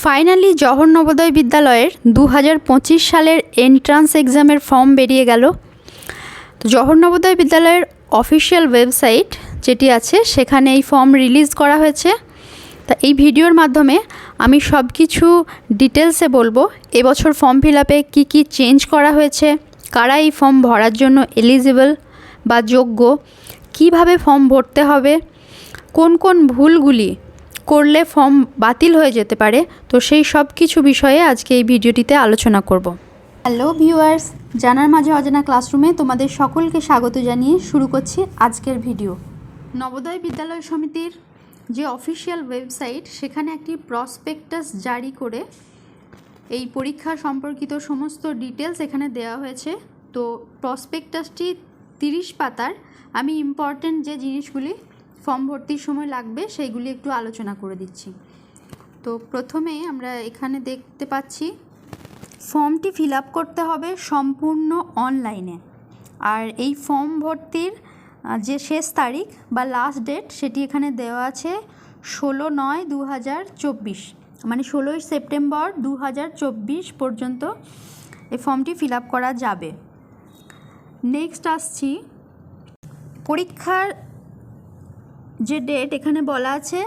Finally Jawahar Navodaya বিদ্যালয়ের দু হাজার পঁচিশ সালের এন্ট্রান্স এক্সামের ফর্ম বেরিয়ে গেল। তো জওহর নবোদয় বিদ্যালয়ের অফিসিয়াল ওয়েবসাইট যেটি আছে, সেখানে এই ফর্ম রিলিজ করা হয়েছে। তা এই ভিডিওর মাধ্যমে আমি সব কিছু ডিটেলসে বলব, এবছর ফর্ম ফিল আপে কী কী চেঞ্জ করা হয়েছে, কারা এই ফর্ম ভরার জন্য এলিজিবল বা যোগ্য, কীভাবে ফর্ম ভরতে হবে, কোন কোন ভুলগুলি করলে ফর্ম বাতিল হয়ে যেতে পারে। তো সেই সব কিছু বিষয়ে আজকে এই ভিডিওটিতে আলোচনা করব। হ্যালো ভিউয়ার্স, জানার মাঝে অজানা ক্লাসরুমে তোমাদের সকলকে স্বাগত জানিয়ে শুরু করছি আজকের ভিডিও। নবোদয় বিদ্যালয় সমিতির যে অফিসিয়াল ওয়েবসাইট, সেখানে একটি প্রসপেক্টাস জারি করে এই পরীক্ষা সম্পর্কিত সমস্ত ডিটেলস এখানে দেওয়া হয়েছে। তো প্রসপেক্টাসটি তিরিশ পাতার। আমি ইম্পর্ট্যান্ট যে জিনিসগুলি ফর্ম ভর্তির সময় লাগবে, সেইগুলি একটু আলোচনা করে দিচ্ছি। তো প্রথমে আমরা এখানে দেখতে পাচ্ছি, ফর্মটি ফিল আপ করতে হবে সম্পূর্ণ অনলাইনে। আর এই ফর্ম ভর্তির যে শেষ তারিখ বা লাস্ট ডেট সেটি এখানে দেওয়া আছে ষোলো নয় দু হাজার চব্বিশ। মানে ষোলোই সেপ্টেম্বর দু হাজার চব্বিশ পর্যন্ত এই ফর্মটি ফিল আপ করা যাবে। নেক্সট আসছি, পরীক্ষার যে ডেট এখানে বলা আছে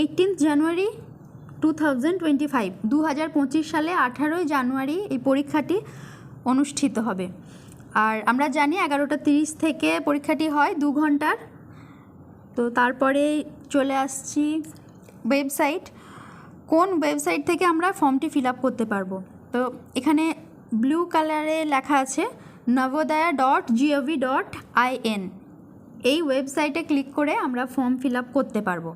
eighteenth January two thousand twenty five দু হাজার পঁচিশ সালে আঠারোই জানুয়ারি এই পরীক্ষাটি অনুষ্ঠিত হবে। আর আমরা জানি এগারোটা তিরিশ থেকে পরীক্ষাটি হয় দু ঘণ্টার। তো তারপরে চলে আসছি ওয়েবসাইট কোন ওয়েবসাইট থেকে আমরা ফর্মটি ফিল আপ করতে পারব? তো এখানে ব্লু কালারে লেখা আছে Navodaya dot gov dot in এই ওয়েবসাইটে ক্লিক করে আমরা ফর্ম ফিল করতে পারব।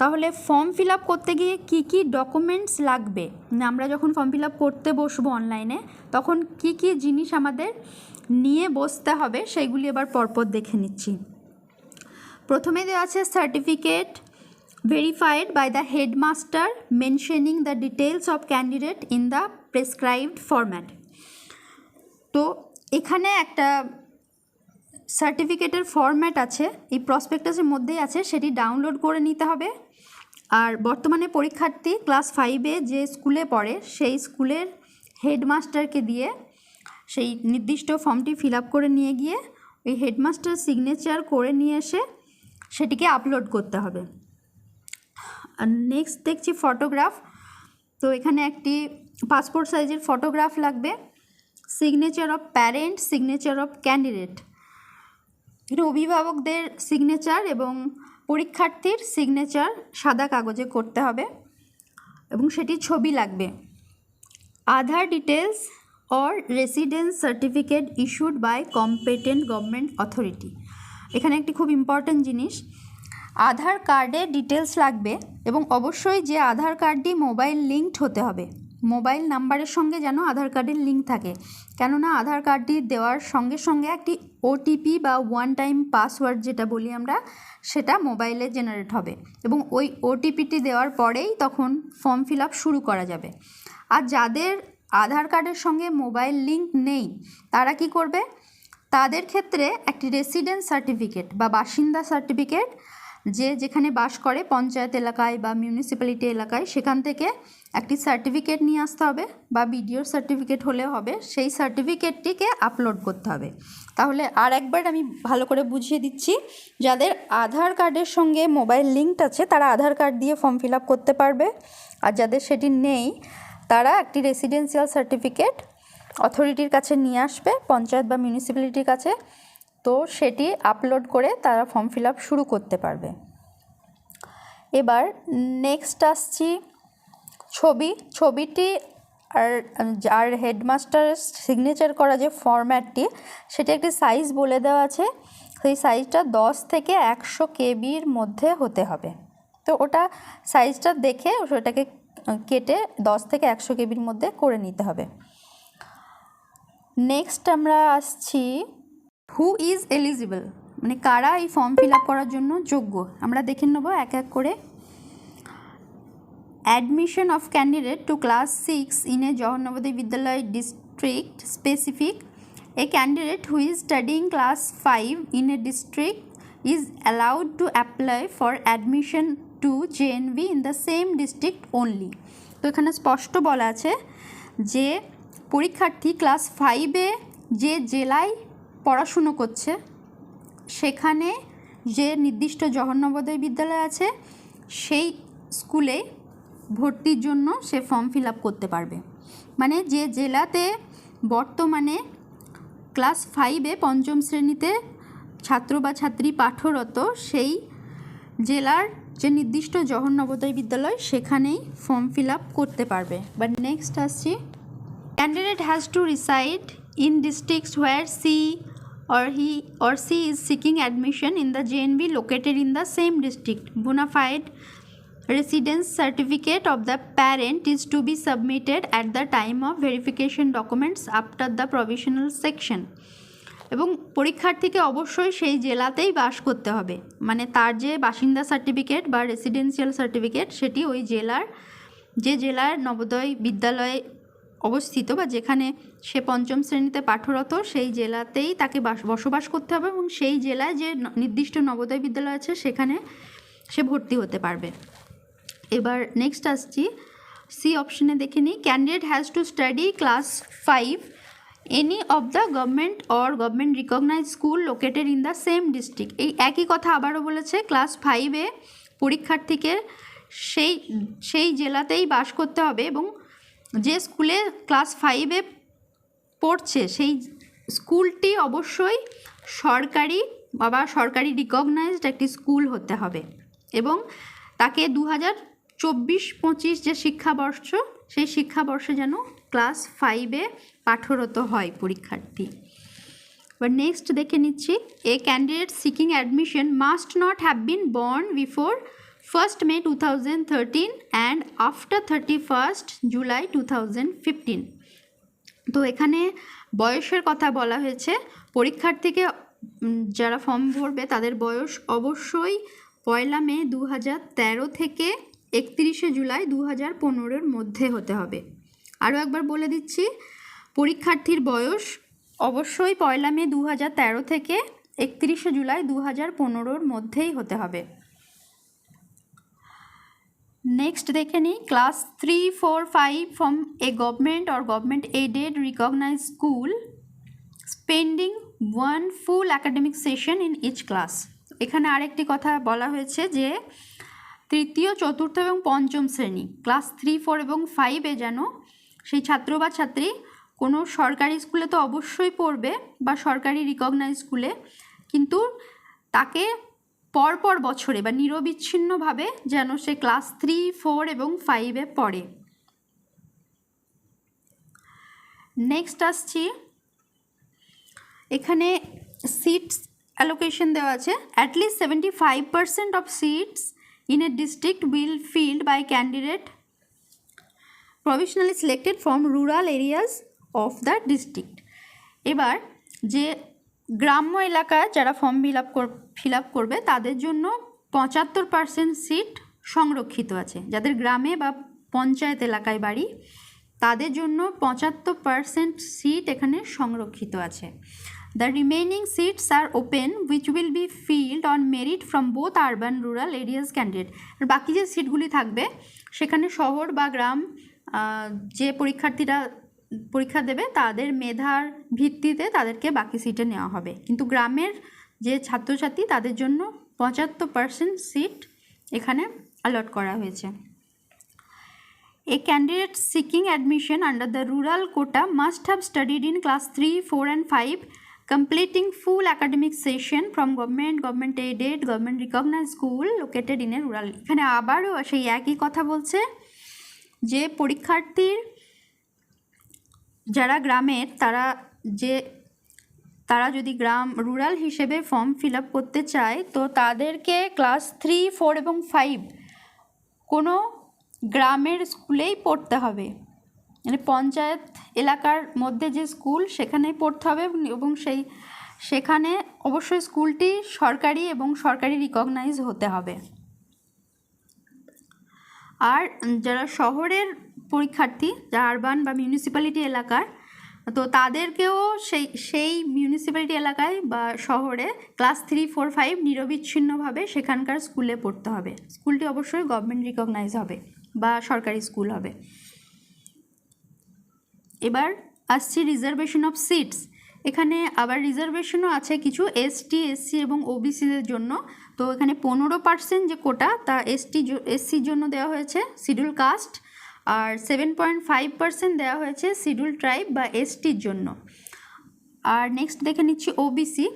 তাহলে ফর্ম ফিল করতে গিয়ে কী কী ডকুমেন্টস লাগবে? আমরা যখন ফর্ম ফিল করতে বসবো অনলাইনে তখন কি কি জিনিস আমাদের নিয়ে বসতে হবে সেগুলি এবার পরপর দেখে নিচ্ছি। প্রথমে দেওয়া আছে certificate verified by the headmaster mentioning the details of candidate in the prescribed format তো এখানে একটা সার্টিফিকেটের ফরম্যাট আছে, এই প্রসপেক্টাসের মধ্যেই আছে, সেটি ডাউনলোড করে নিতে হবে। আর বর্তমানে পরীক্ষার্থী ক্লাস ফাইভে যে স্কুলে পড়ে, সেই স্কুলের হেডমাস্টারকে দিয়ে সেই নির্দিষ্ট ফর্মটি ফিল আপ করে নিয়ে গিয়ে, ওই হেডমাস্টার সিগনেচার করে নিয়ে এসে সেটিকে আপলোড করতে হবে। আর নেক্সট দেখছি ফটোগ্রাফ তো এখানে একটি পাসপোর্ট সাইজের ফটোগ্রাফ লাগবে। Signature of parent signature of candidate অভিভাবকদের সিগনেচার এবং পরীক্ষার্থীর সিগনেচার সাদা কাগজে করতে হবে এবং সেটি ছবি লাগবে। Aadhaar details or residence certificate issued by competent government authority এখানে একটি খুব ইম্পর্ট্যান্ট জিনিস, আধার কার্ডের ডিটেলস লাগবে এবং অবশ্যই যে আধার কার্ডটি মোবাইল লিঙ্কড হতে হবে। মোবাইল নাম্বারের সঙ্গে যেন আধার কার্ডের লিঙ্ক থাকে। কেননা আধার কার্ডটি দেওয়ার সঙ্গে সঙ্গে একটি ওটিপি বা ওয়ান টাইম পাসওয়ার্ড যেটা বলি আমরা, সেটা মোবাইলে জেনারেট হবে। এবং ওই ওটিপিটি দেওয়ার পরেই তখন ফর্ম ফিল আপ শুরু করা যাবে। আর যাদের আধার কার্ডের সঙ্গে মোবাইল লিঙ্ক নেই, তারা কি করবে? তাদের ক্ষেত্রে একটি রেসিডেন্স সার্টিফিকেট বা বাসিন্দা সার্টিফিকেট যে যেখানে বাস করে, পঞ্চায়েত এলাকায় বা মিউনিসিপ্যালিটি এলাকায়, সেখান থেকে একটি সার্টিফিকেট নিয়ে আসতে হবে বা বিডিওর সার্টিফিকেট হলে হবে। সেই সার্টিফিকেটটিকে আপলোড করতে হবে। তাহলে আর একবার আমি ভালো করে বুঝিয়ে দিচ্ছি, যাদের আধার কার্ডের সঙ্গে মোবাইল লিঙ্কড আছে, তারা আধার কার্ড দিয়ে ফর্ম ফিল আপ করতে পারবে। আর যাদের সেটি নেই, তারা একটি রেসিডেন্সিয়াল সার্টিফিকেট অথরিটির কাছে নিয়ে আসবে, পঞ্চায়েত বা মিউনিসিপ্যালিটির কাছে। তো সেটি আপলোড করে তারা ফর্ম ফিল শুরু করতে পারবে। এবার নেক্সট আসছি ছবি। ছবিটি আর আর হেডমাস্টার সিগনেচার করা যে ফরম্যাটটি সেটি একটি সাইজ বলে দেওয়া আছে। সেই সাইজটা দশ থেকে একশো কেবির মধ্যে হতে হবে। তো ওটা সাইজটা দেখে ওটাকে কেটে দশ থেকে একশো কেবির মধ্যে করে নিতে হবে। নেক্সট আমরা আসছি হু ইজ এলিজিবল মানে কারা এই ফর্ম ফিল করার জন্য যোগ্য? আমরা দেখে নেব এক এক করে। Admission of candidate to class six in a Jawahar Navodaya Vidyalaya district specific a candidate who is studying class five in a district is allowed to apply for admission to J N V in the same district only তো এখানে স্পষ্ট বলা আছে যে পরীক্ষার্থী class ফাইভে যে জেলায় পড়াশুনো করছে। সেখানে যে নির্দিষ্ট জহন্নবোদয় বিদ্যালয় আছে, সেই স্কুলে ভর্তির জন্য সে ফর্ম ফিল আপ করতে পারবে। মানে যে জেলাতে বর্তমানে ক্লাস ফাইভে পঞ্চম শ্রেণীতে ছাত্র বা ছাত্রী পাঠরত, সেই জেলার যে নির্দিষ্ট জওহর নবোদয় বিদ্যালয়, সেখানেই ফর্ম ফিল আপ করতে পারবে। বাট নেক্সট আসছি। Candidate has to reside in districts where she or he or she is seeking admission in the JNB located in the same district. Bona fide residence certificate of the parent is to be submitted at the time of verification documents after the provisional section. এবং পরীক্ষার্থীকে অবশ্যই সেই জেলাতেই বাস করতে হবে মানে তার যে বাসিন্দা সার্টিফিকেট বা রেসিডেন্সিয়াল সার্টিফিকেট সেটি ওই জেলার যে জেলার নবোদয় বিদ্যালয়ে অবস্থিত বা যেখানে সে পঞ্চম শ্রেণীতে পাঠরত, সেই জেলাতেই তাকে বাস, বসবাস করতে হবে এবং সেই জেলায় যে নির্দিষ্ট নবোদয় বিদ্যালয় আছে, সেখানে সে ভর্তি হতে পারবে। এবার নেক্সট আসছি। সি অপশনে দেখে নিই। Candidate has to study class five any of the government or government recognise school located in the same district এই একই কথা আবারও বলেছে। ক্লাস ফাইভে পরীক্ষার্থীকে সেই সেই জেলাতেই বাস করতে হবে এবং যে স্কুলে ক্লাস ফাইভে পড়ছে, সেই স্কুলটি অবশ্যই সরকারি বা সরকারি রিকগনাইজড একটি স্কুল হতে হবে এবং তাকে দু হাজার চব্বিশ পঁচিশ যে শিক্ষাবর্ষ, সেই শিক্ষাবর্ষে যেন ক্লাস ফাইভে পাঠরত হয় পরীক্ষার্থী। এবার নেক্সট দেখে নিচ্ছি a candidate seeking admission must not have been born before first May two thousand thirteen and after thirty first July two thousand fifteen তো এখানে বয়সের কথা বলা হয়েছে। পরীক্ষার্থীকে যারা ফর্ম ভরবে, তাদের বয়স অবশ্যই পয়লা মে দু হাজার তেরো থেকে একত্রিশে জুলাই দু হাজার পনেরোর মধ্যে হতে হবে। আরও একবার বলে দিচ্ছি, পরীক্ষার্থীর বয়স অবশ্যই পয়লা মে দু হাজার তেরো থেকে একত্রিশে জুলাই দু হাজার পনেরোর মধ্যেই হতে হবে। নেক্সট দেখে নিই class three four five from a government or government aided recognise school spending one full academic session in each class এখানে আরেকটি কথা বলা হয়েছে যে, তৃতীয়, চতুর্থ এবং পঞ্চম শ্রেণি ক্লাস থ্রি ফোর এবং ফাইভে যেন সেই ছাত্র বা ছাত্রী কোনো সরকারি স্কুলে তো অবশ্যই পড়বে বা সরকারি রিকগনাইজ স্কুলে কিন্তু তাকে পরপর বছরে বা নিরবিচ্ছিন্নভাবে যেন সে ক্লাস থ্রি, ফোর এবং ফাইভে পড়ে। নেক্সট আসছি। এখানে সিটস অ্যালোকেশন দেওয়া আছে। At least seventy five percent of seats in a district will filled by candidate provisionally selected from rural areas of the district এবার যে গ্রাম্য এলাকায় যারা form fill up fill up করবে, তাদের জন্য পঁচাত্তর পার্সেন্ট সিট সংরক্ষিত আছে। যাদের গ্রামে বা পঞ্চায়েত এলাকায় বাড়ি, তাদের জন্য পঁচাত্তর পার্সেন্ট সিট এখানে সংরক্ষিত আছে। The remaining seats are open which will be filled on merit from both urban rural areas candidate আর বাকি যে সিটগুলি থাকবে, সেখানে শহর বা গ্রাম যে পরীক্ষার্থীরা পরীক্ষা দেবে, তাদের মেধার ভিত্তিতে তাদেরকে বাকি সিটে নেওয়া হবে। কিন্তু গ্রামের যে ছাত্রছাত্রী, তাদের জন্য পঁচাত্তর পার্সেন্ট সিট এখানে অ্যালট করা হয়েছে। A candidate seeking admission under the rural quota must have studied in class three four and five completing full academic session from government government aided government recognise school located in a rural এখানে আবারও সেই একই কথা বলছে যে পরীক্ষার্থীর যারা গ্রামের, তারা যে, তারা যদি গ্রাম রুরাল হিসেবে ফর্ম ফিল আপ করতে চায়, তো তাদেরকে ক্লাস থ্রি ফোর এবং ফাইভ কোনো গ্রামের স্কুলেই পড়তে হবে। মানে পঞ্চায়েত এলাকার মধ্যে যে স্কুল, সেখানেই পড়তে হবে এবং সেই, সেখানে অবশ্যই স্কুলটি সরকারি এবং সরকারি রিকগনাইজ হতে হবে। আর যারা শহরের পরীক্ষার্থী যারা আরবান বা মিউনিসিপ্যালিটি এলাকার, তো তাদেরকেও সেই সেই মিউনিসিপ্যালিটি এলাকায় বা শহরে ক্লাস থ্রি ফোর ফাইভ নিরবিচ্ছিন্নভাবে সেখানকার স্কুলে পড়তে হবে। স্কুলটি অবশ্যই গভর্নমেন্ট রিকগনাইজ হবে বা সরকারি স্কুল হবে। এবার আসছি রিজার্ভেশন অফ সিটস এখানে আবার রিজার্ভেশনও আছে কিছু এসটি এসসি এবং ওবিসিদের জন্য। তো এখানে পনেরো পার্সেন্ট যে কোটা তা এসটি এসসির জন্য দেওয়া হয়েছে। শিডিউল কাস্ট আর সেভেন পয়েন্ট ফাইভ পার্সেন্ট দেওয়া হয়েছে শিডিউল ট্রাইব বা এসটির জন্য। আর নেক্সট দেখে নিচ্ছি ওবিসি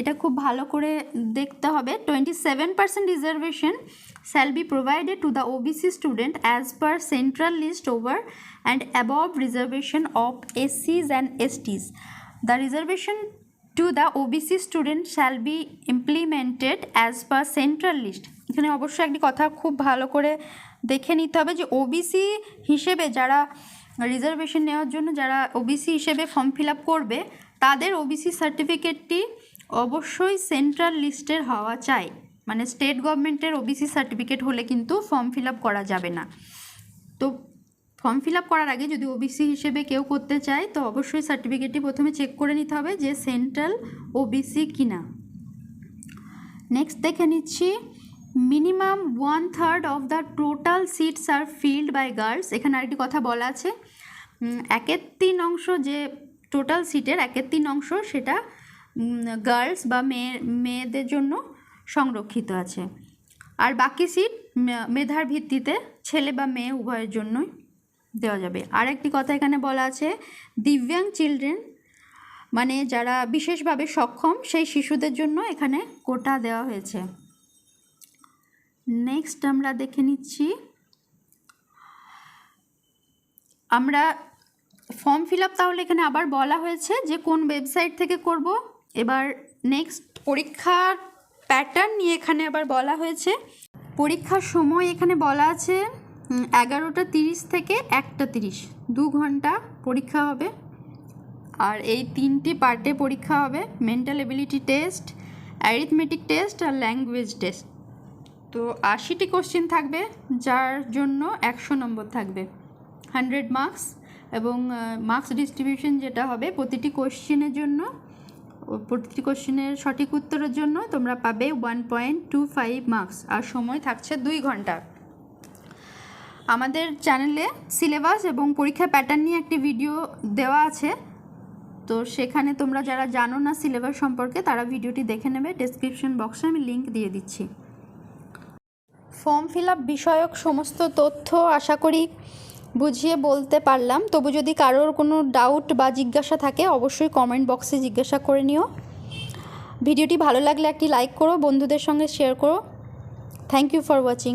এটা খুব ভালো করে দেখতে হবে। Twenty seven percent reservation shall be provided to the OBC student as per central list over and above reservation of এসসিজ and STs the reservation to the OBC student shall be implemented as per central list এখানে অবশ্যই একটি কথা খুব ভালো করে দেখে নিতে হবে যে ওবিসি হিসেবে যারা রিজার্ভেশন নেওয়ার জন্য যারা ওবিসি হিসেবে ফর্ম ফিল করবে, তাদের ওবিসি সার্টিফিকেটটি অবশ্যই সেন্ট্রাল লিস্টের হওয়া চাই। মানে স্টেট গভর্নমেন্টের ওবিসি সার্টিফিকেট হলে কিন্তু ফর্ম ফিল করা যাবে না। তো ফর্ম ফিল করার আগে যদি ওবিসি হিসেবে কেউ করতে চায়, তো অবশ্যই সার্টিফিকেটটি প্রথমে চেক করে নিতে হবে যে সেন্ট্রাল ওবিসি কিনা। নেক্সট দেখে নিচ্ছি minimum one third of the total seats are filled by girls. এখানে আরেকটি কথা বলা আছে। একের তিন অংশ যে টোটাল সিটের, একের তিন অংশ সেটা গার্লস বা মেয়ে, মেয়েদের জন্য সংরক্ষিত আছে। আর বাকি সিট মেধার ভিত্তিতে ছেলে বা মেয়ে উভয়ের জন্যই দেওয়া যাবে। আর একটি কথা এখানে বলা আছে, দিব্যাং চিলড্রেন মানে যারা বিশেষভাবে সক্ষম, সেই শিশুদের জন্য এখানে কোটা দেওয়া হয়েছে। নেক্সট আমরা দেখে নিচ্ছি। আমরা ফর্ম ফিল আপ তাহলে এখানে আবার বলা হয়েছে যে কোন ওয়েবসাইট থেকে করব। এবার নেক্সট পরীক্ষার প্যাটার্ন নিয়ে এখানে আবার বলা হয়েছে। পরীক্ষার সময় এখানে বলা আছে এগারোটা তিরিশ থেকে একটা তিরিশ। দু ঘণ্টা পরীক্ষা হবে। আর এই তিনটি পার্টে পরীক্ষা হবে। Mental ability test arithmetic test আর ল্যাঙ্গুয়েজ টেস্ট তো আশিটি কোশ্চেন থাকবে, যার জন্য একশো নম্বর থাকবে। হান্ড্রেড মার্কস এবং মার্কস ডিস্ট্রিবিউশন যেটা হবে, প্রতিটি কোশ্চেনের জন্য প্রতিটি কোশ্চেনের সঠিক উত্তরের জন্য তোমরা পাবে one point two five marks আর সময় থাকছে দুই ঘণ্টা। আমাদের চ্যানেলে সিলেবাস এবং পরীক্ষা প্যাটার্ন নিয়ে একটি ভিডিও দেওয়া আছে, তো সেখানে তোমরা যারা জানো না সিলেবাস সম্পর্কে, তারা ভিডিওটি দেখে নেবে। ডেসক্রিপশন বক্সে আমি লিঙ্ক দিয়ে দিচ্ছি। ফর্ম ফিল আপ বিষয়ক সমস্ত তথ্য আশা করি বুঝিয়ে বলতে পারলাম। তবু যদি কারোর কোনো ডাউট বা জিজ্ঞাসা থাকে, অবশ্যই কমেন্ট বক্সে জিজ্ঞাসা করে নিও। ভিডিওটি ভালো লাগলে একটি লাইক করো, বন্ধুদের সঙ্গে শেয়ার করো। Thank you for watching